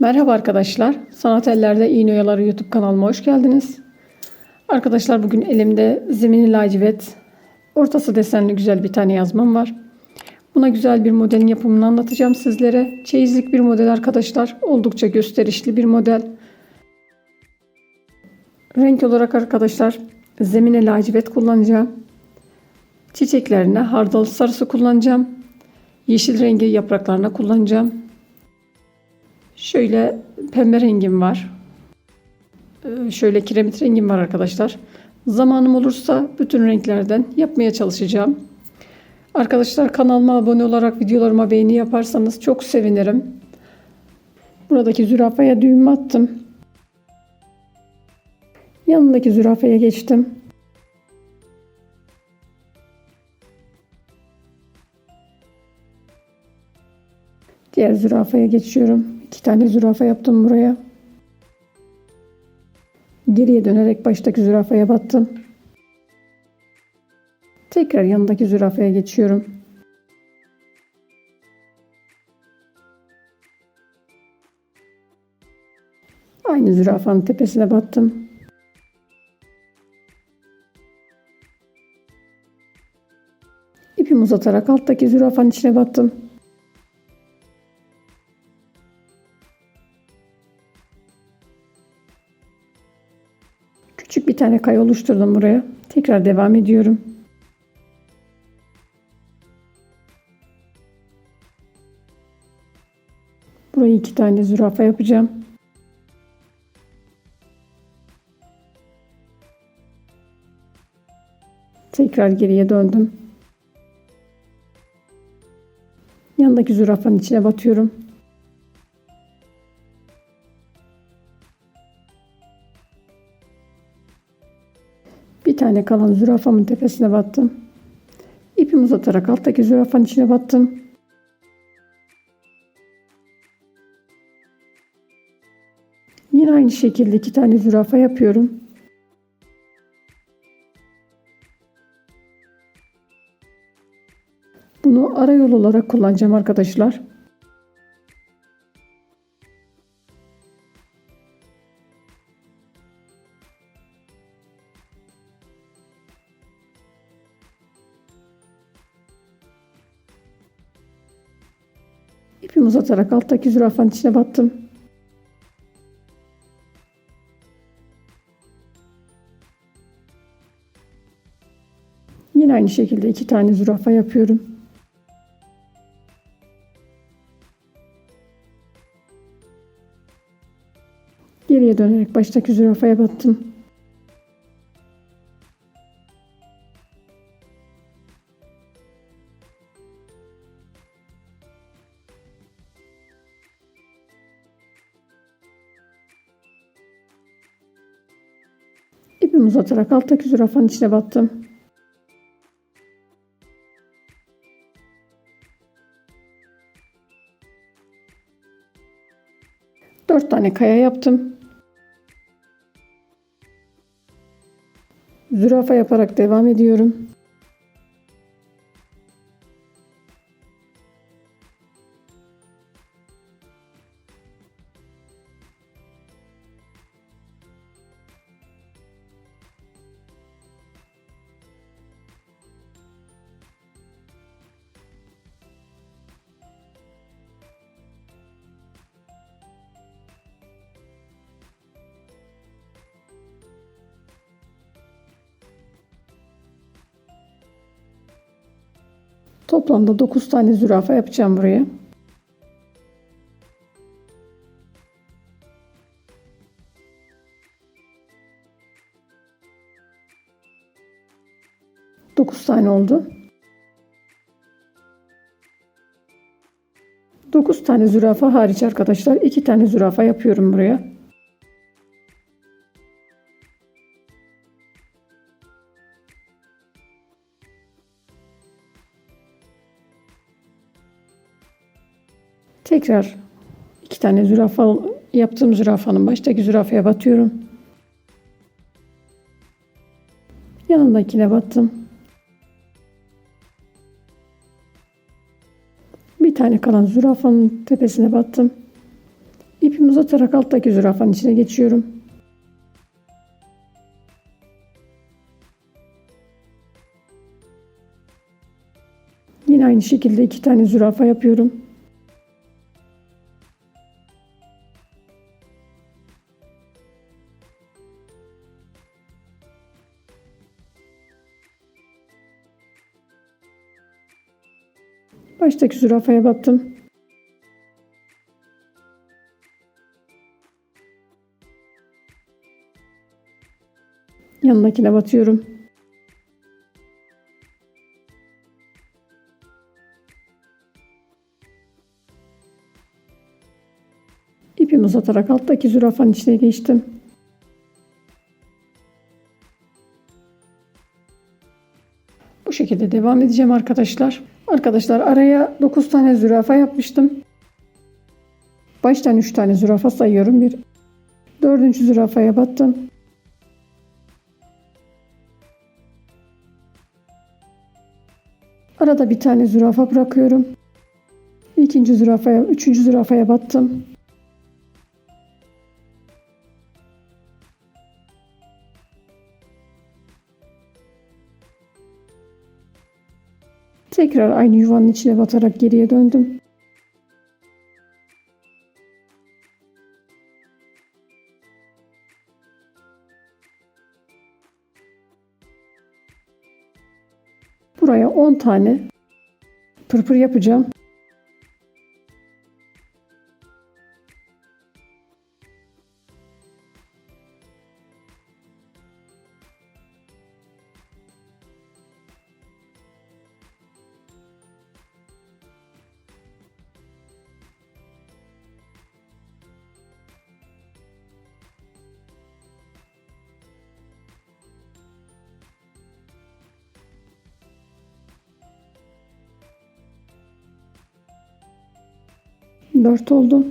Merhaba arkadaşlar. Sanat Eller'de İğne Oyaları YouTube kanalıma hoş geldiniz. Arkadaşlar bugün elimde zemini lacivert, ortası desenli güzel bir tane yazmam var. Buna güzel bir modelin yapımını anlatacağım sizlere. Çeyizlik bir model arkadaşlar. Oldukça gösterişli bir model. Renk olarak arkadaşlar zemine lacivert kullanacağım. Çiçeklerine hardal sarısı kullanacağım. Yeşil rengi yapraklarına kullanacağım. Şöyle pembe rengim var. Ee, Şöyle kiremit rengim var arkadaşlar. Zamanım olursa bütün renklerden yapmaya çalışacağım. Arkadaşlar kanalıma abone olarak videolarıma beğeni yaparsanız çok sevinirim. Buradaki zürafaya düğüm attım. Yanındaki zürafaya geçtim. Diğer zürafaya geçiyorum. İki tane zürafa yaptım buraya. Geriye dönerek baştaki zürafaya battım. Tekrar yanındaki zürafaya geçiyorum. Aynı zürafanın tepesine battım. İpimi uzatarak alttaki zürafanın içine battım. Tane kaya oluşturdum buraya. Tekrar devam ediyorum. Burayı iki tane zürafa yapacağım. Tekrar geriye döndüm. Yanındaki zürafanın içine batıyorum. Tane kalan zürafamın tepesine battım. İpimi uzatarak alttaki zürafanın içine battım. Yine aynı şekilde iki tane zürafa yapıyorum. Bunu arayol olarak kullanacağım arkadaşlar. Uzatarak alttaki zürafanın içine battım. Yine aynı şekilde iki tane zürafa yapıyorum. Geriye dönerek baştaki zürafaya battım. Uzatarak alttaki zürafanın içine battım. Dört tane kaya yaptım. Zürafa yaparak devam ediyorum. Toplamda 9 tane zürafa yapacağım buraya. Dokuz tane oldu. Dokuz tane zürafa hariç arkadaşlar. iki tane zürafa yapıyorum buraya. Tekrar iki tane zürafa yaptığım zürafanın baştaki zürafaya batıyorum. Yanındakine battım. Bir tane kalan zürafanın tepesine battım. İpimi uzatarak alttaki zürafanın içine geçiyorum. Yine aynı şekilde iki tane zürafa yapıyorum. Baştaki zürafaya battım. Yanındakine batıyorum. İpimi uzatarak alttaki zürafanın içine geçtim. Bu şekilde devam edeceğim arkadaşlar. Arkadaşlar araya 9 tane zürafa yapmıştım. Baştan 3 tane zürafa sayıyorum. Bir dördüncü zürafaya battım. Arada bir tane zürafa bırakıyorum. İkinci zürafaya, üçüncü zürafaya battım. Tekrar aynı yuvanın içine batarak geriye döndüm. Buraya 10 tane pırpır yapacağım. Dört oldu.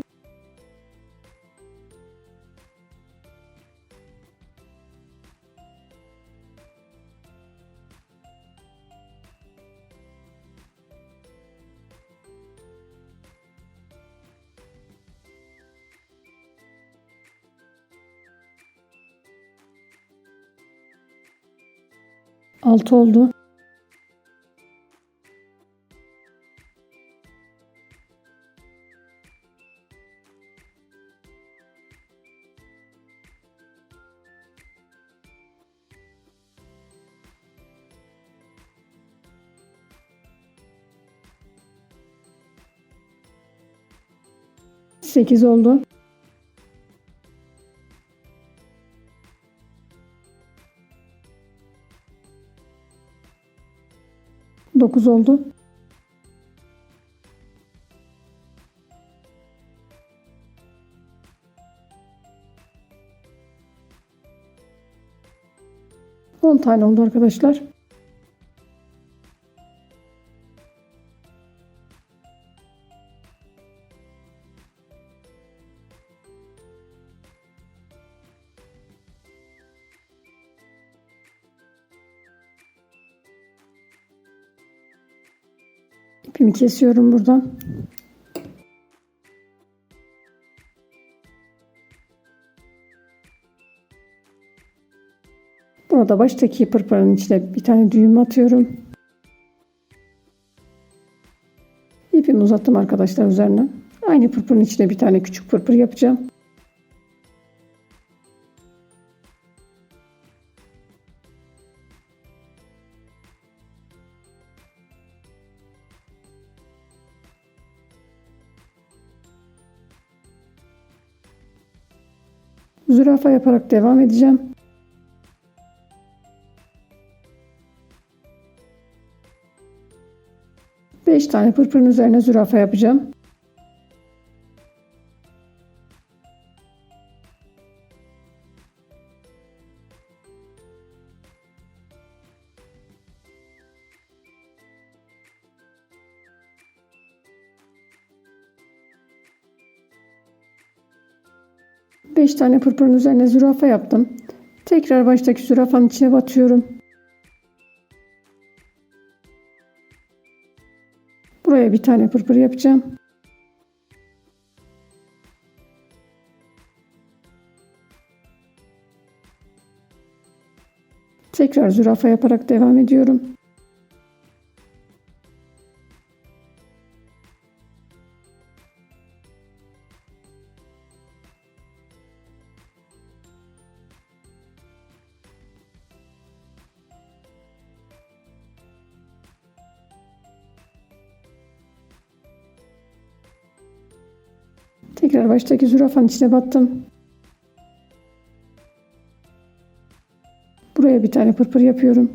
Altı oldu. Sekiz oldu. Dokuz oldu. On tane oldu arkadaşlar. İpimi kesiyorum buradan. Burada baştaki pırpırın içine bir tane düğüm atıyorum. İpimi uzattım arkadaşlar üzerine. Aynı pırpırın içine bir tane küçük pırpır yapacağım. Zürafa yaparak devam edeceğim. Beş tane pırpırın üzerine zürafa yapacağım. 5 tane pırpırın üzerine zürafa yaptım. Tekrar baştaki zürafanın içine batıyorum. Buraya bir tane pırpır yapacağım. Tekrar zürafa yaparak devam ediyorum. Baştaki zürafanın içine battım. Buraya bir tane pırpır yapıyorum.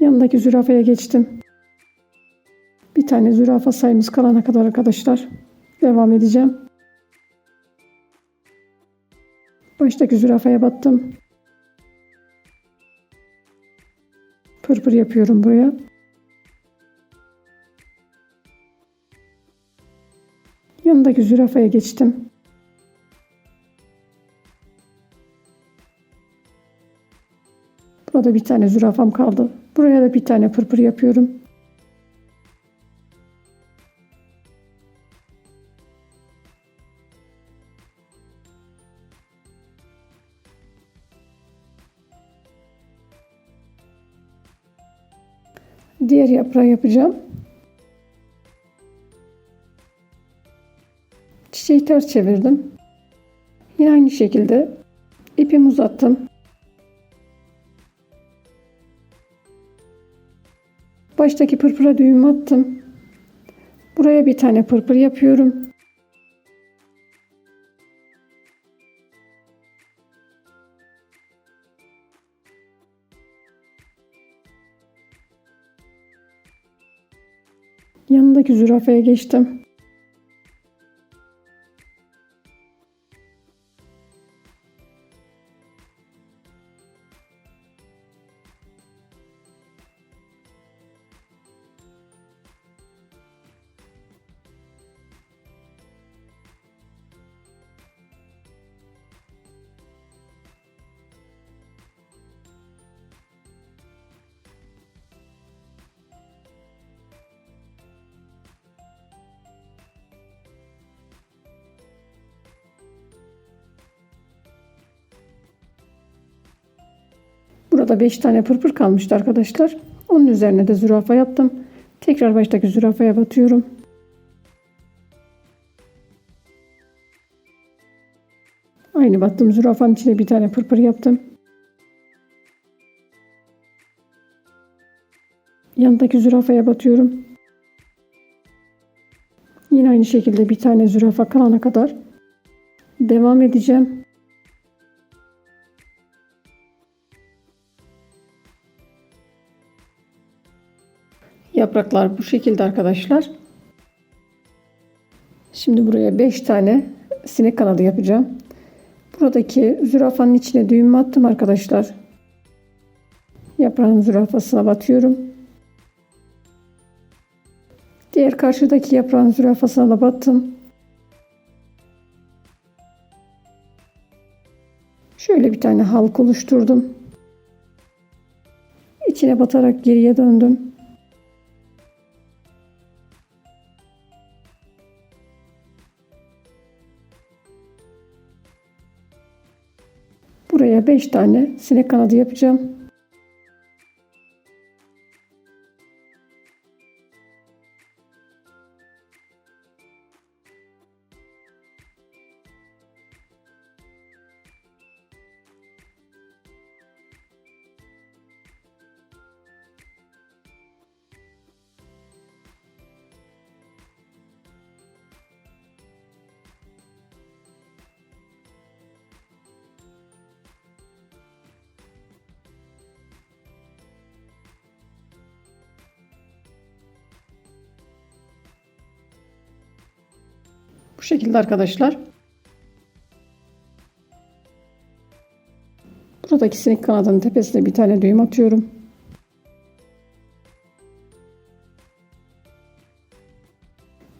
Yanındaki zürafaya geçtim. Bir tane zürafa sayımız kalana kadar arkadaşlar devam edeceğim. Baştaki zürafaya battım. Pırpır yapıyorum buraya. Yanındaki zürafaya geçtim. Burada bir tane zürafam kaldı. Buraya da bir tane pırpır yapıyorum. Diğer yaprağı yapacağım. Ters çevirdim. Yine aynı şekilde ipimi uzattım. Baştaki pırpıra düğüm attım. Buraya bir tane pırpır yapıyorum. Yanındaki zürafaya geçtim. Burada 5 tane pırpır kalmıştı arkadaşlar. Onun üzerine de zürafa yaptım. Tekrar baştaki zürafaya batıyorum. Aynı battım zürafanın içine bir tane pırpır yaptım. Yanındaki zürafaya batıyorum. Yine aynı şekilde bir tane zürafa kalana kadar devam edeceğim. Yapraklar bu şekilde arkadaşlar. Şimdi buraya 5 tane sinek kanadı yapacağım. Buradaki zürafanın içine düğüm attım arkadaşlar. Yaprağın zürafasına batıyorum. Diğer karşıdaki yaprağın zürafasına da battım. Şöyle bir tane halk oluşturdum. İçine batarak geriye döndüm. 5 tane sinek kanadı yapacağım. Bu şekilde arkadaşlar. Buradaki sinek kanadının tepesine bir tane düğüm atıyorum.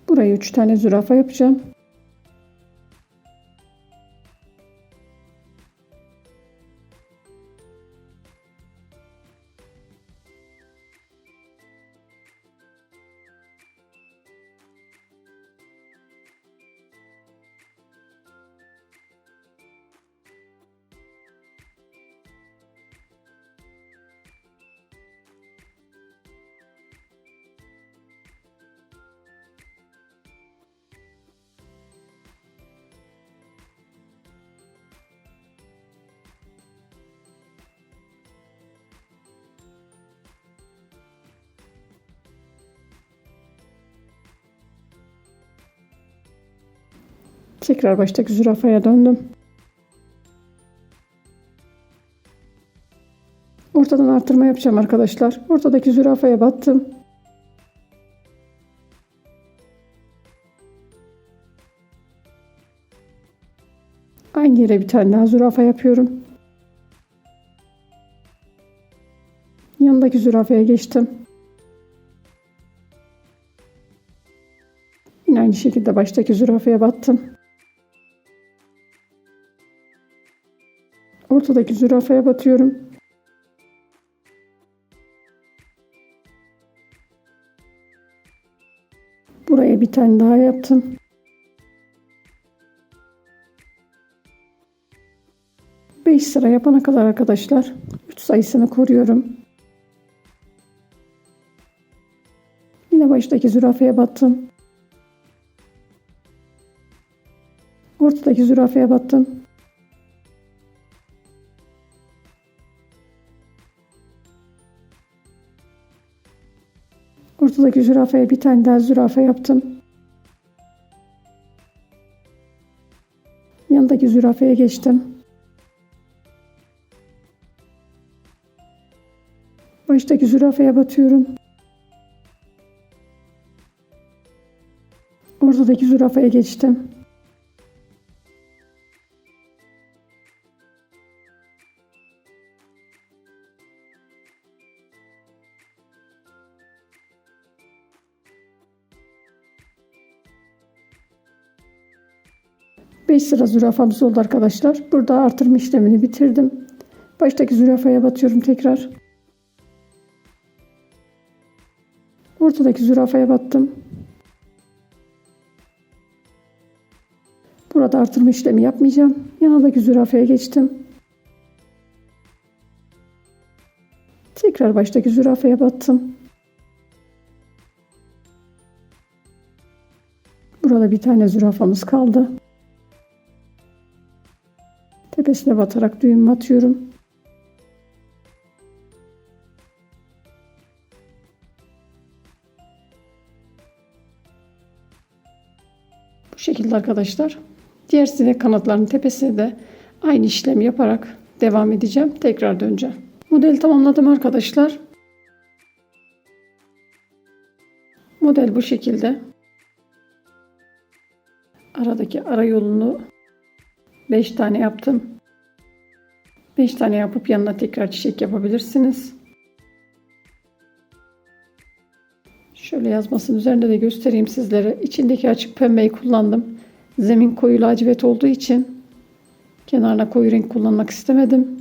Burayı üç tane zürafa yapacağım. Tekrar baştaki zürafaya döndüm. Ortadan artırma yapacağım arkadaşlar. Ortadaki zürafaya battım. Aynı yere bir tane daha zürafa yapıyorum. Yanındaki zürafaya geçtim. Yine aynı şekilde baştaki zürafaya battım. Ortadaki zürafaya batıyorum. Buraya bir tane daha yaptım. Beş sıra yapana kadar arkadaşlar 3 sayısını koruyorum. Yine baştaki zürafaya battım. Ortadaki zürafaya battım. Ortadaki zürafaya bir tane daha zürafa yaptım. Yanındaki zürafaya geçtim. Baştaki zürafaya batıyorum. Ortadaki zürafaya geçtim. Beş sıra zürafamız oldu arkadaşlar. Burada artırma işlemini bitirdim. Baştaki zürafaya batıyorum tekrar. Ortadaki zürafaya battım. Burada artırma işlemi yapmayacağım. Yanındaki zürafaya geçtim. Tekrar baştaki zürafaya battım. Burada bir tane zürafamız kaldı. Tepesine batarak düğüm atıyorum. Bu şekilde arkadaşlar. Diğer sinek kanatlarının tepesine de aynı işlemi yaparak devam edeceğim. Tekrar döneceğim. Modeli tamamladım arkadaşlar. Model bu şekilde. Aradaki ara yolunu 5 tane yaptım. 5 tane yapıp yanına tekrar çiçek yapabilirsiniz. Şöyle yazmasının üzerinde de göstereyim sizlere. İçindeki açık pembeyi kullandım. Zemin koyu lacivert olduğu için kenarına koyu renk kullanmak istemedim.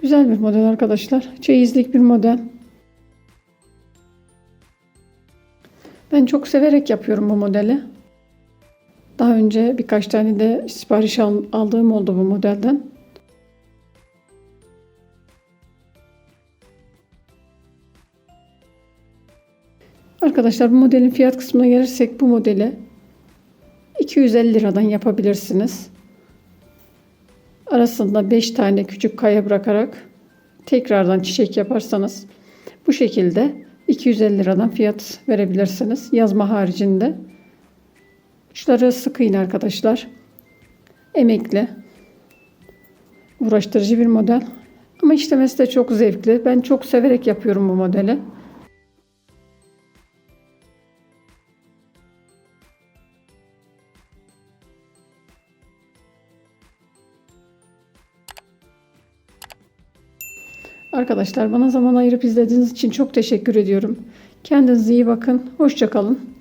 Güzel bir model arkadaşlar. Çeyizlik bir model. Ben çok severek yapıyorum bu modeli. Önce birkaç tane de sipariş aldığım oldu bu modelden. Arkadaşlar bu modelin fiyat kısmına gelirsek bu modeli 250 liradan yapabilirsiniz. Arasında 5 tane küçük kaya bırakarak tekrardan çiçek yaparsanız bu şekilde 250 liradan fiyat verebilirsiniz. Yazma haricinde. Uçları sık iğne arkadaşlar. Emekli. Uğraştırıcı bir model. Ama işlemesi de çok zevkli. Ben çok severek yapıyorum bu modeli. Arkadaşlar bana zaman ayırıp izlediğiniz için çok teşekkür ediyorum. Kendinize iyi bakın. Hoşçakalın.